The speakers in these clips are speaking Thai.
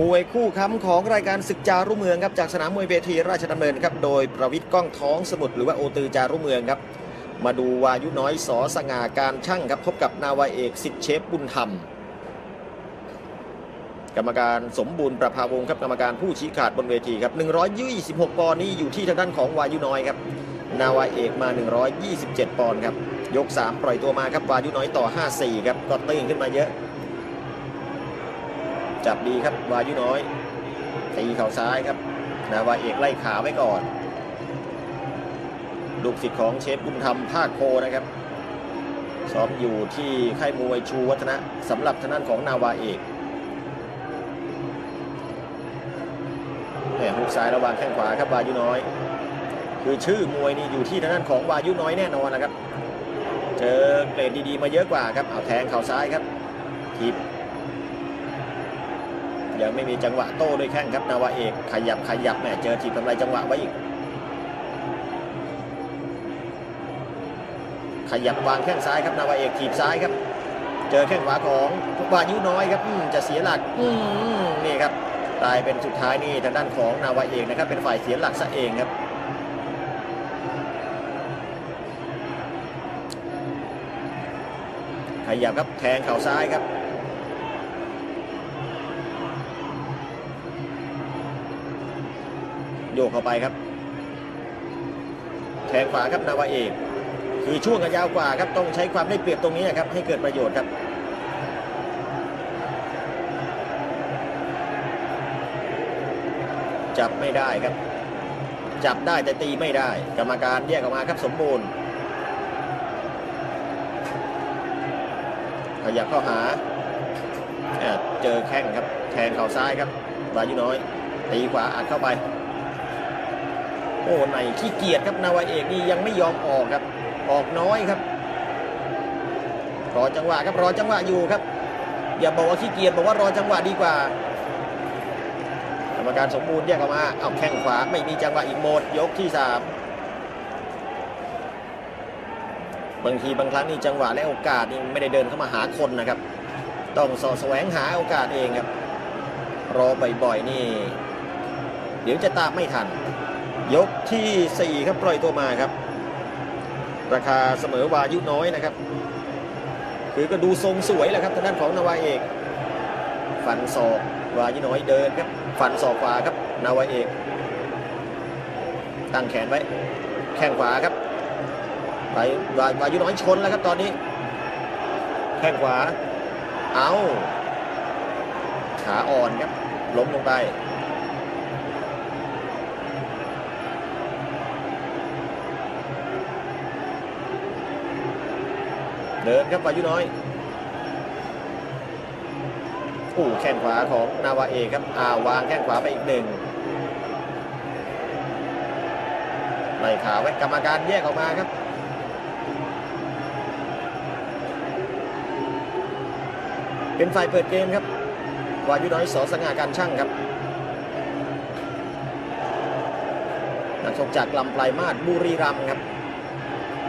มวยคู่ค้ำของรายการศึกจารุเมืองครับจากสนามมวยเวทีราชดำเนินครับโดยประวิทย์ก้องท้องสมุทรหรือว่าโอตือจารุเมืองครับ มาดูวายุน้อยสอสง่าการช่างครับพบกับนาวาเอกสิทธิเชฟบุญธรรม กรรมการสมบูรณ์ประภาวงครับกรรมการผู้ชี้ขาดบนเวทีครับ126 ปอนด์นี้อยู่ที่ทางด้านของวายุน้อยครับนาวาเอกมา 127 ปอนด์ครับยก 3 ปล่อยตัวมาครับวายุน้อยต่อ 54 ครับก็ตื้นขึ้นมาเยอะ จับดีครับวายุน้อยตีเข่าซ้ายครับนาวาเอกไล่ขาไว้ก่อนลูกศิษย์ของเชฟบุญธรรมภาคโคนะครับซ้อมอยู่ที่ค่ายมวยชูวัฒนะสำหรับทางด้านของนาวาเอกแหมหุกซ้ายระหว่างแข้งขวาครับวายุน้อย คือชื่อมวยนี่อยู่ที่ทางด้านของวายุน้อยแน่นอนนะครับ เจอเกรดดีๆมาเยอะกว่าครับเอาแทงเข่าซ้ายครับทีบ ยังไม่มีจังหวะโต้ด้วยแข้งครับนาวาเอกขยับขยับแหมเจอทีบทำลายจังหวะไว้อีกขยับวางแข้งซ้ายครับนาวาเอกทีบซ้ายครับ เจอแข้งขวาของวายุน้อยครับอืมจะเสียหลักอืมนี่ครับกลายเป็นสุดท้ายนี่ทางด้านของนาวาเอกนะครับ เป็นฝ่ายเสียหลักซะเองครับขยับครับแทงเข่าซ้ายครับ โยกเข้าไปครับ แทงขวาครับนาวาเอกคือช่วงกันยาวกว่าครับต้องใช้ความได้เปรียบตรงนี้นะครับให้เกิดประโยชน์ครับจับไม่ได้ครับ จับได้แต่ตีไม่ได้ กรรมการแยกออกมาครับสมบูรณ์ ขยับเข้าหาเเจอแข้งครับ แทงเข่าซ้ายครับวายุน้อย ตีขวาอัดเข้าไป อ้ไหนขี้เกียจครับนาวาเอกนี่ยังไม่ยอมออกครับ ออกน้อยครับ รอจังหวะครับรอจังหวะอยู่ครับ อย่าบอกว่าขี้เกียจบอกว่ารอจังหวะดีกว่ากรรมการสมบูรณ์แยกออกมาเอาแข้งขวาไม่มีจังหวะอีกหมดยกที่สามบางทีบางครั้งนี่จังหวะและโอกาสนี่ไม่ได้เดินเข้ามาหาคนนะครับ ต้องสอแสวงหาโอกาสเองครับ รอบ่อยๆนี่ เดี๋ยวจะตามไม่ทัน ยกที่ 4 ครับปล่อยตัวมาครับ ราคาเสมอวายุน้อยนะครับ คือก็ดูทรงสวยแหละครับทางด้านของนาวาเอกฟันศอกวายุน้อยเดินครับ ฟันศอกขวาครับนาวาเอก ตั้งแขนไว้ แข้งขวาครับไปวาวายุน้อยชนแล้วครับตอนนี้ แข้งขวา เอาขาอ่อนครับล้มลงไป เดินครับวายุน้อยอู้แข้งขวาของนาวาเอกครับอ่าวางแข้งขวาไปอีกหนึ่งไล่ขาไว้กรรมการแยกออกมาครับเป็นฝ่ายเปิดเกมครับ วายุน้อยสอสง่าการช่างครับ นักชกจากลำปลายมาศบุรีรัมย์ครับ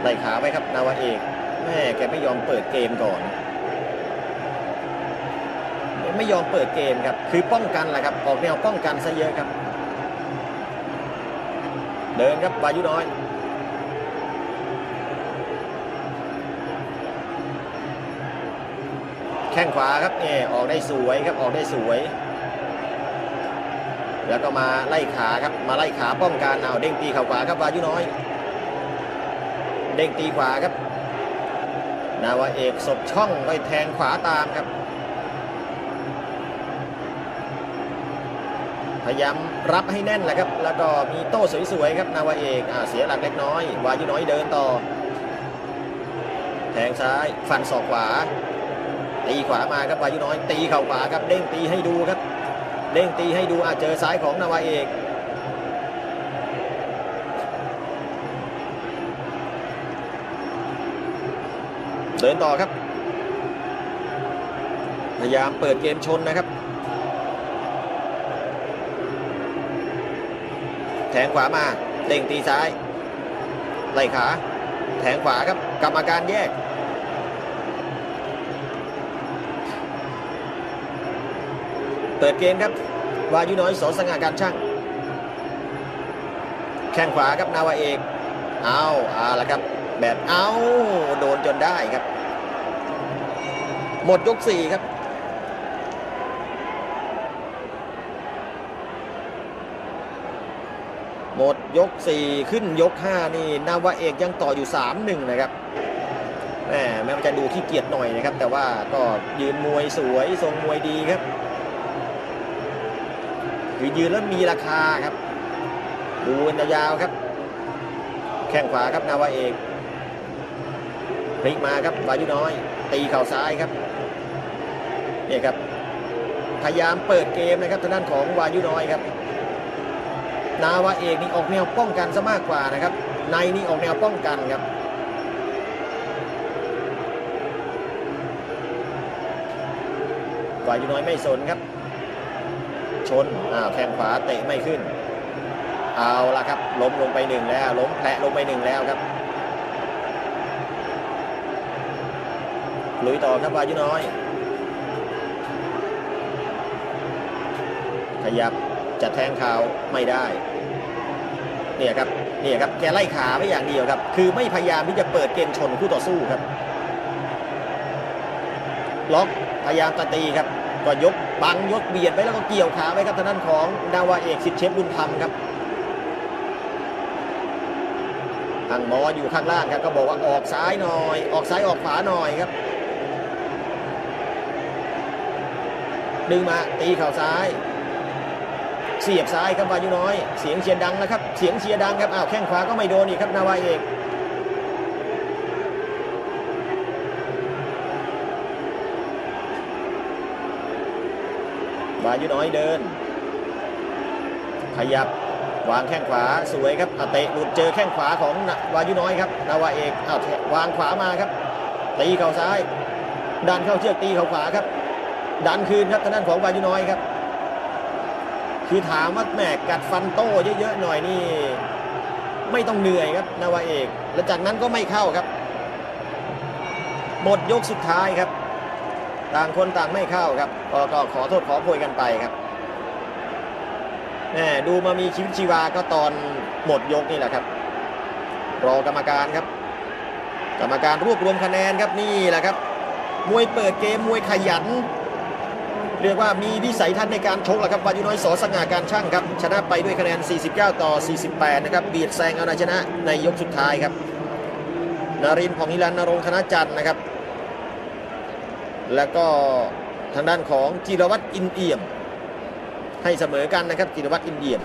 ไล่ขาไว้ครับ นาวาเอก แม่แกไม่ยอมเปิดเกมก่อน ไม่ยอมเปิดเกมครับ คือป้องกันแหละครับ ออกแนวป้องกันซะเยอะครับ เดินครับวายุน้อยแข้งขวาครับเนี่ยออกได้สวยครับออกได้สวย แล้วก็มาไล่ขาครับมาไล่ขาป้องกันเอาเด้งตีเข่าขวาครับวายุน้อย เด้งตีขวาครับ นาวาเอกศบช่องไปแทงขวาตามครับ พยายามรับให้แน่นแหละครับ แล้วก็มีโต้สวยๆครับนาวาเอกอเสียหลักเล็กน้อย วายุน้อยเดินต่อ แทงซ้ายฟันศอกขวา ตีขวามาครับวายุน้อย ตีเข่าขวาครับเด้งตีให้ดูครับ เด้งตีให้ดูอ่าเจอซ้ายของนาวาเอก เดินต่อครับ พยายามเปิดเกมชนนะครับ แทงขวามาเด้งตีซ้ายไล่ขา แทงขวาครับกรรมการแยก เปิดเกมครับวายุน้อยสอสง่าการช่าง แข้งขวาครับนาวาเอก เอาเอาละครับ แบบเอาโดนจนได้ครับ หมดยกสี่ครับหมดยก 4 ขึ้นยก 5 นี่นาวาเอกยังต่ออยู่ 3-1 นะครับแหมแม้จะดูขี้เกียจหน่อยนะครับ แต่ว่าก็ยืนมวยสวย ทรงมวยดีครับคือยืนแล้วมีราคาครับ ดูนยาวๆครับ แข้งขวาครับนาวาเอก พลิกมาครับวายุน้อย ตีเข่าซ้ายครับเนี่ยครับพยายามเปิดเกมนะครับทางด้านของวายุน้อยครับ นาวาเอกนี่ออกแนวป้องกันซะมากกว่านะครับ ในนี่ออกแนวป้องกันครับฝ่ายยูน้อยไม่สนครับ ชนอ้าวแข้งขวาเตะไม่ขึ้น เอาละครับ ล้มลงไปหนึ่งแล้ว ล้มแผลลงไปหนึ่งแล้วครับ ลุยต่อครับวายุน้อย ขยับจะแทงเข่าไม่ได้เนี่ยครับเนี่ยครับแกไล่ขาไว้อย่างเดียวครับ คือไม่พยายามที่จะเปิดเกมชนคู่ต่อสู้ครับ ล็อกพยายามตะตีครับก็ยกบังยกเบียดไว้แล้วก็เกี่ยวขาไว้ครับทางด้านของนาวาเอกสิทธิ์เชฟบุญธรรมครับทางหมออยู่ข้างล่างครับก็บอกว่าออกซ้ายหน่อย ออกซ้ายออกขวาหน่อยครับ ดึงมาตีเข่าซ้าย เสียบซ้ายครับวายุน้อย เสียงเชียร์ดังนะครับ เสียงเชียร์ดังครับอ้าวแข้งขวาก็ไม่โดนอีกครับนาวาเอกวายุน้อยเดิน ขยับวางแข้งขวาสวยครับเตะหลุดเจอแข้งขวาของวายุน้อยครับนาวาเอกอ้าวแทะวางขวามาครับ ตีเข่าซ้ายดันเข้าเชือกตีเข่าขวาครับ ดันคืนครับทางด้านของวายุน้อยครับ คือถามว่าแหมกัดฟันโต้เยอะๆหน่อยนี่ ไม่ต้องเหนื่อยครับนาวาเอก และจากนั้นก็ไม่เข้าครับ หมดยกสุดท้ายครับ ต่างคนต่างไม่เข้าครับก็ขอโทษขอโพยกันไปครับแหมดูมามีชีวิตชีวาก็ตอนหมดยกนี่แหละครับ รอกรรมการครับ กรรมการรวบรวมคะแนนครับนี่แหละครับ มวยเปิดเกมมวยขยัน เรียกว่ามีวิสัยทัศน์ในการชกแหละครับวายุน้อยสอสง่าการช่างครับ ชนะไปด้วยคะแนน 49 ต่อ 48 นะครับเบียดแซงเอาชนะในยกสุดท้ายครับนารินทร์ผ่องนิรันดร์นรงค์ธนจันทร์นะครับ แล้วก็ทางด้านของจิรวัตรอินเอี่ยม ให้เสมอกันนะครับจิรวัตรอินเอี่ยม